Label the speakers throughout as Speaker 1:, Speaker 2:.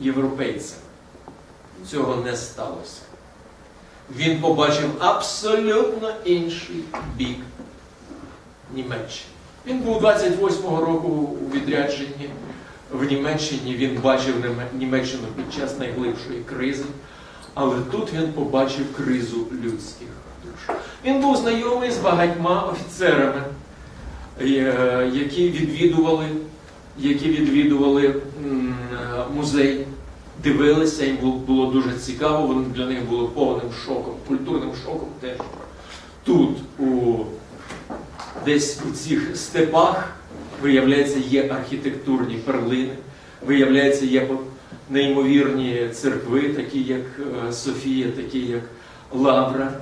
Speaker 1: європейцем. Цього не сталося. Він побачив абсолютно інший бік Німеччини. Він був 28-го року у відрядженні в Німеччині. Він бачив Німеччину під час найглибшої кризи, але тут він побачив кризу людських душ. Він був знайомий з багатьма офіцерами, е, які відвідували, які відвідували музей, дивилися, їм було- дуже цікаво, воно для них було повним шоком, культурним шоком теж. Тут, у, десь у цих степах, виявляється, є архітектурні перлини, виявляється, є неймовірні церкви, такі як е, Софія, такі як Лавра.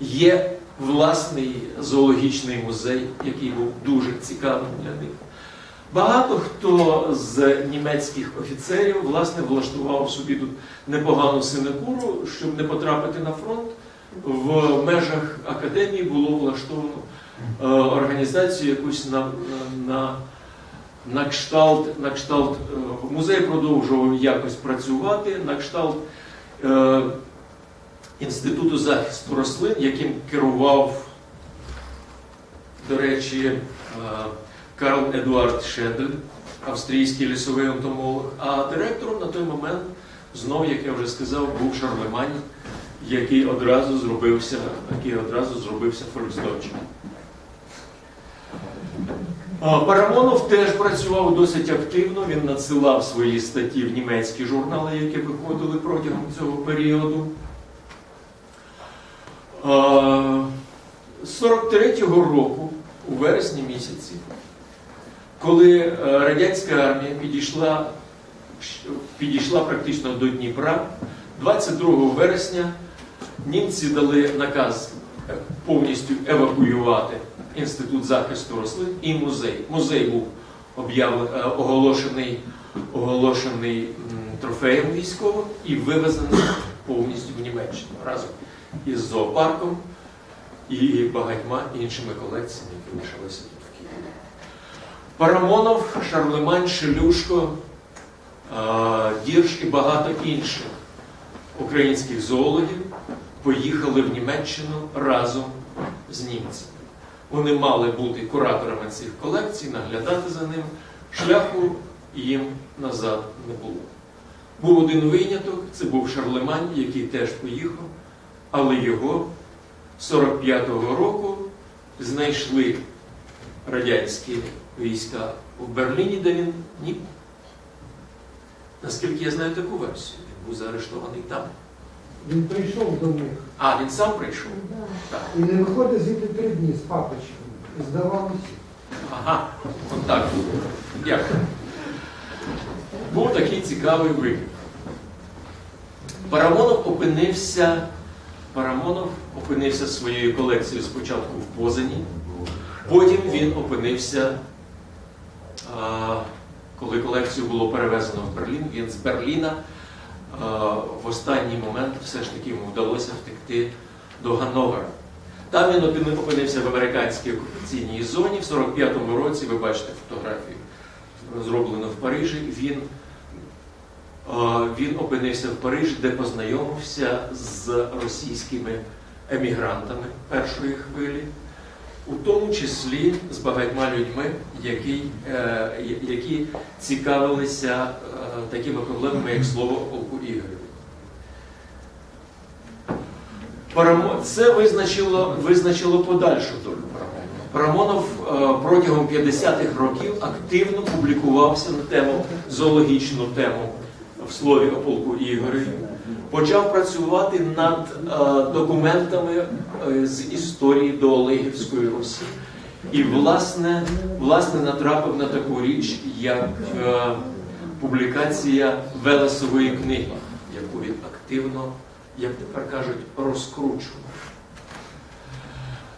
Speaker 1: Є власний зоологічний музей, який був дуже цікавим для них. Багато хто з німецьких офіцерів власне влаштував собі тут непогану синекуру, щоб не потрапити на фронт. В межах академії було влаштовано е, організацію якусь на, на, на кшталт, на кшталт е, музей продовжував якось працювати, на кшталт е, Інституту захисту рослин, яким керував, до речі, е, Карл Едуард Шедель, австрійський лісовий ентомолог, а директором на той момент, знов, як я вже сказав, був Шарлемань, який одразу зробився, який одразу зробився фольксдойчем. Парамонов теж працював досить активно, він надсилав свої статті в німецькі журнали, які виходили протягом цього періоду. З 43-го року, у вересні місяці, коли е, радянська армія підійшла, підійшла практично до Дніпра, 22 вересня німці дали наказ е, повністю евакуювати Інститут захисту рослин і музей. Музей був е, оголошений, оголошений трофеєм військовим і вивезений повністю в Німеччину разом із зоопарком і багатьма іншими колекціями, які лишилися тут в Києві. Парамонов, Шарлемань, Шелюшко, Дірш і багато інших українських зоологів поїхали в Німеччину разом з німцями. Вони мали бути кураторами цих колекцій, наглядати за ним. Шляху їм назад не було. Був один виняток, це був Шарлемань, який теж поїхав, але його 45-го року знайшли радянські війська у Берліні, де він ні. Наскільки я знаю таку версію, він був заарештований там.
Speaker 2: Він прийшов до них
Speaker 1: А, він сам прийшов? Так.
Speaker 2: і не виходить звідти три дні з папочками. І здавалося.
Speaker 1: Ага, от так. Дякую. Був такий цікавий вибір. Парамонов опинився, Парамонов опинився своєю колекцією спочатку в Позані, потім він опинився, коли колекцію було перевезено в Берлін, він з Берліна в останній момент все ж таки йому вдалося втекти до Ганновера. Там він опинився в американській окупаційній зоні. В 45-му році, ви бачите фотографію, зроблену в Парижі. Він, він опинився в Парижі, де познайомився з російськими емігрантами першої хвилі, у тому числі з багатьма людьми, які, е, які цікавилися е, такими проблемами, як слово о полку Ігореві. Парамо- Це визначило, визначило подальшу долю. Парамонов е, протягом 50-х років активно публікувався на тему зоологічну тему в слові о полку Ігореві. Почав працювати над е, документами е, з історії до Олегівської Русі. І, власне, власне, натрапив на таку річ, як е, публікація Велесової книги, яку він активно як тепер кажуть, розкручував.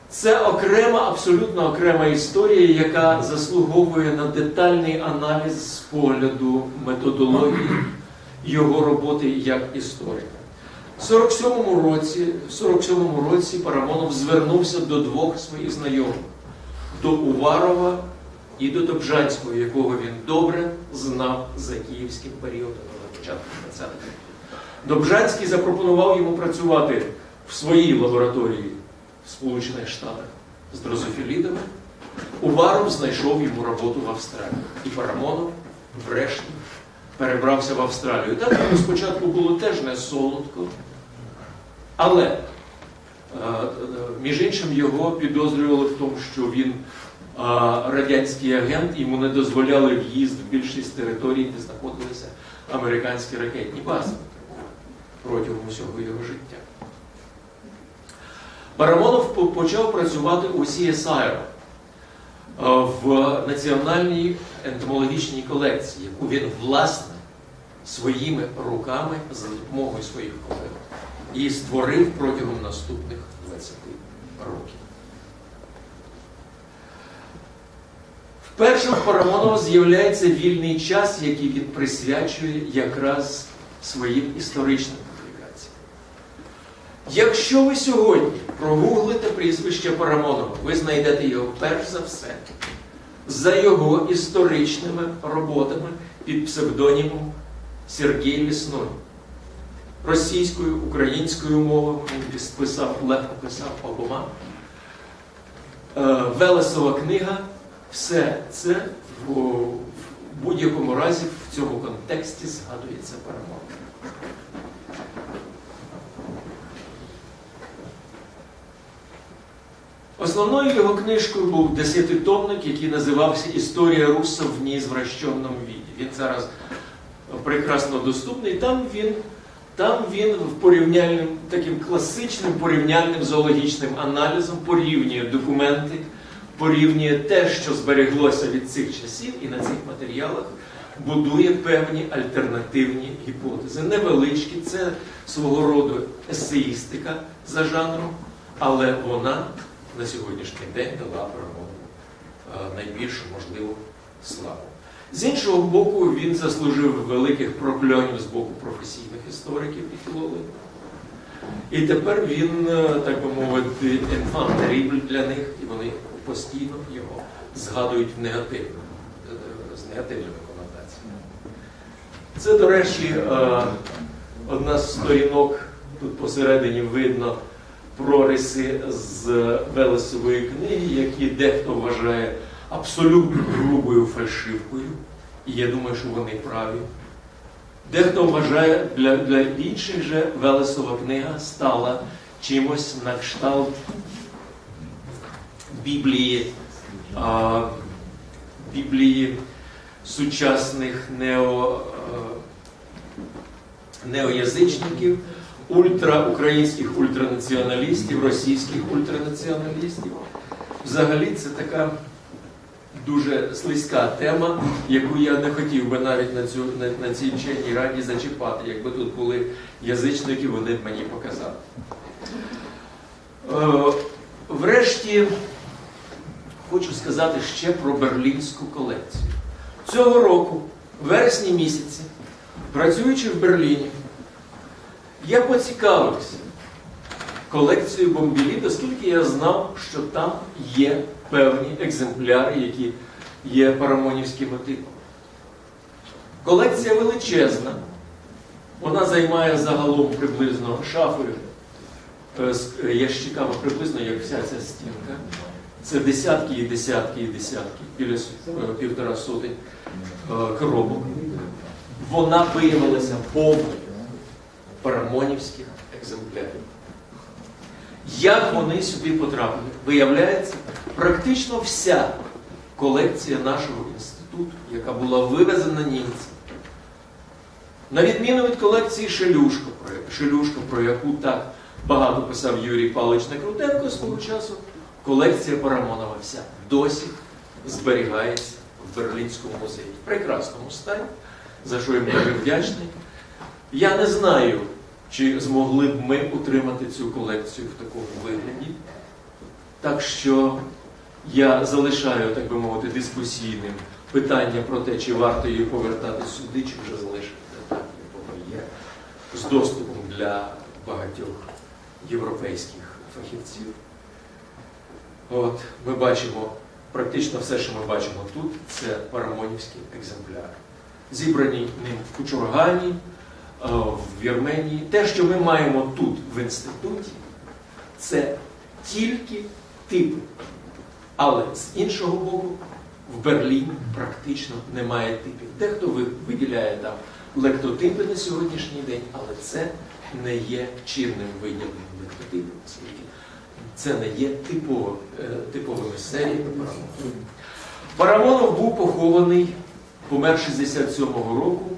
Speaker 1: Це окрема, абсолютно окрема історія, яка заслуговує на детальний аналіз з погляду методології його роботи як історика. В 47-му році, в 47-му році Парамонов звернувся до двох своїх знайомих до Уварова і до Добжанського, якого він добре знав за київським періодом. на початку 20-х років. Добжанський запропонував йому працювати в своїй лабораторії в Сполучених Штатах з дрозофілідами. Уваров знайшов йому роботу в Австралії. І Парамонов, врешті, перебрався в Австралію. Так йому спочатку було теж не солодко, але е, е, між іншим його підозрювали в тому, що він е, радянський агент, йому не дозволяли в'їзд в більшість територій, де знаходилися американські ракетні бази протягом усього його життя. Парамонов почав працювати у CSIRO в національній ентомологічній колекції, яку він власне своїми руками за допомогою своїх колег і створив протягом наступних 20 років. Вперше в Парамонова з'являється вільний час, який він присвячує якраз своїм історичним. Якщо ви сьогодні прогуглите прізвище Парамонова, ви знайдете його перш за все за його історичними роботами під псевдонімом Сергій Лісной. Російською, українською мовою він писав, легко писав обома. Е, Велесова книга, все це в, в будь-якому разі в цьому контексті згадується перемога. Основною його книжкою був десятитомник, який називався Історія Руса в неізвращеному віді. Він зараз прекрасно доступний. Там він, там він в порівняльним, таким класичним порівняльним зоологічним аналізом порівнює документи, порівнює те, що збереглося від цих часів, і на цих матеріалах будує певні альтернативні гіпотези. Невеличкі, це свого роду есеїстика за жанром, але вона на сьогоднішній день дала перемогу е, найбільшу можливу славу. З іншого боку, він заслужив великих прокльонів з боку професійних істориків і філологів. І тепер він, е, так би мовити, terrible для них, і вони постійно його згадують в негативно, з негативними конотаціями. Це, до речі, е, одна з сторінок, тут посередині видно прориси з Велесової книги, які дехто вважає абсолютно грубою фальшивкою. І я думаю, що вони праві. Дехто вважає, для, для інших же Велесова книга стала чимось на кшталт Біблії, а, Біблії сучасних нео, неоязичників, ультраукраїнських ультранаціоналістів, російських ультранаціоналістів. Взагалі це така дуже слизька тема, яку я не хотів би навіть на, цю, на, на цій вченій раді зачіпати. Якби тут були язичники, вони б мені показали. Е, врешті хочу сказати ще про берлінську колекцію. Цього року, в вересні місяці, працюючи в Берліні, я поцікавився колекцією Бомбілі, оскільки я знав, що там є певні екземпляри, які є парамонівськими типами. Колекція величезна. Вона займає загалом приблизно шафою е, з ящиками, приблизно як вся ця стінка. Це десятки і десятки і десятки, біля е, півтора сотень е, коробок. Вона виявилася повною парамонівських екземплярів. Як вони сюди потрапили? Виявляється, практично вся колекція нашого інституту, яка була вивезена німцями, на відміну від колекції Шелюшко, про, Шелюшко, про яку так багато писав Юрій Павлович Некрутенко свого часу, колекція Парамонова вся досі зберігається в Берлінському музеї. В прекрасному стані, за що їм дуже вдячний. Я не знаю, чи змогли б ми утримати цю колекцію в такому вигляді. Так що я залишаю, так би мовити, дискусійним питання про те, чи варто її повертати сюди, чи вже залишити так, як воно є, з доступом для багатьох європейських фахівців. От, ми бачимо, практично все, що ми бачимо тут, це парамонівські екземпляри. зібрані ним в Кучургані, в Вірменії. Те, що ми маємо тут, в інституті, це тільки типи. Але з іншого боку, в Берліні практично немає типів. Дехто виділяє там лектотипи на сьогоднішній день, але це не є чинним виділенням лектотипів, оскільки це не є типово, е, типовими серіями Парамонова. Парамонов був похований, помер 67-го року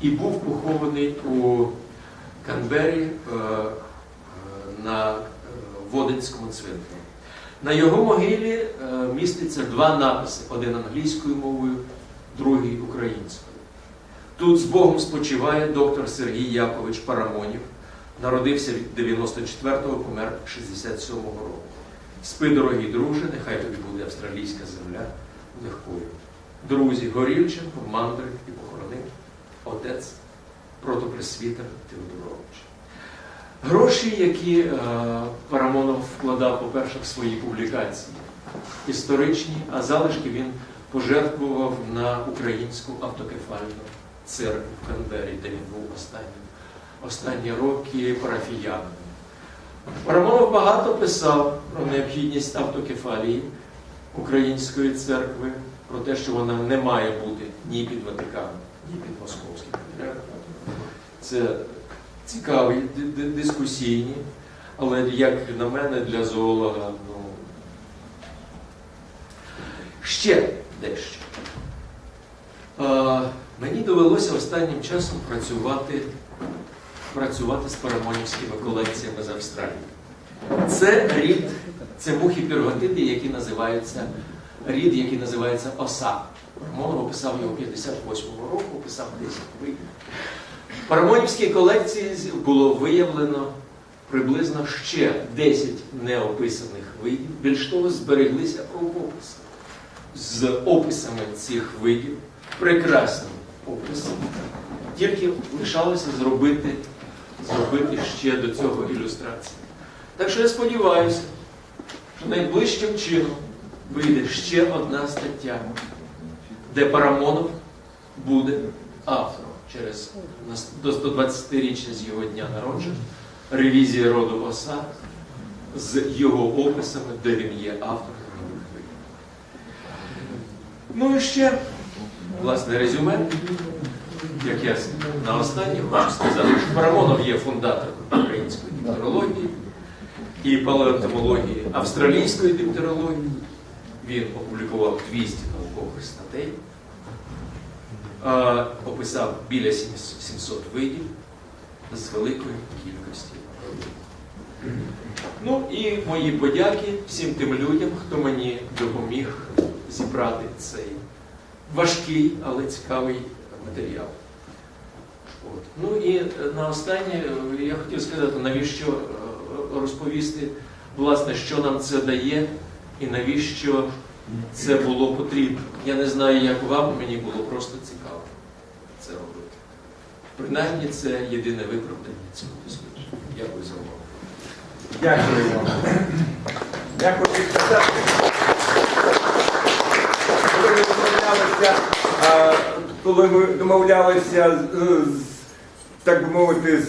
Speaker 1: і був похований у Канбері е, е, на е, Воденському цвинтарі. На його могилі міститься два написи: один англійською мовою, другий українською. Тут з Богом спочиває доктор Сергій Якович Парамонів. Народився від 94-го, помер 67-го року. Спи, дорогі друже, нехай тобі буде австралійська земля легкою. Друзі, Горільченко, Мандрик і похоронив отець протопресвітер Теодорович. Гроші, які е, Парамонов вкладав, по-перше, в свої публікації історичні, а залишки він пожертвував на українську автокефальну церкву в Канбері, де він був останнім, останні роки парафіянином. Парамонов багато писав про необхідність автокефалії української церкви, про те, що вона не має бути ні під Ватиканом, ні під Московським патріархатом. Це цікаві, ди- ди- дискусійні, але як на мене, для зоолога, ну ще дещо. Е, мені довелося останнім часом працювати, працювати з парамонівськими колекціями з Австралії. Це рід, це мухи пірготиди, які називаються рід, який називається оса. Парамонов описав його 58-го року, описав 10 видів. В Парамонівській колекції було виявлено приблизно ще 10 неописаних видів. Більш того, збереглися рукописи з описами цих видів, прекрасними описами. Тільки лишалося зробити, зробити ще до цього ілюстрації. Так що я сподіваюся, що найближчим чином вийде ще одна стаття, де Парамонов буде автором через до 120-річчя з його дня народження, ревізія роду оса з його описами, де він є автором. Ну і ще, власне, резюме. Як я на останнє хочу сказати, що Парамонов є фундатором української диптерології і палеонтомології австралійської диптерології. Він опублікував 200 наукових статей, описав біля 700 видів з великої кількості. Ну і мої подяки всім тим людям, хто мені допоміг зібрати цей важкий, але цікавий матеріал. От. Ну і е, на останнє я хотів сказати, навіщо е, розповісти, власне, що нам це дає і навіщо це було потрібно. Я не знаю, як вам, мені було просто цікаво це робити. Принаймні, це єдине виправдання цього дослідження. Дякую за увагу.
Speaker 3: Дякую вам. Дякую. Коли домовлялися, коли ми домовлялися з, так би мовити, з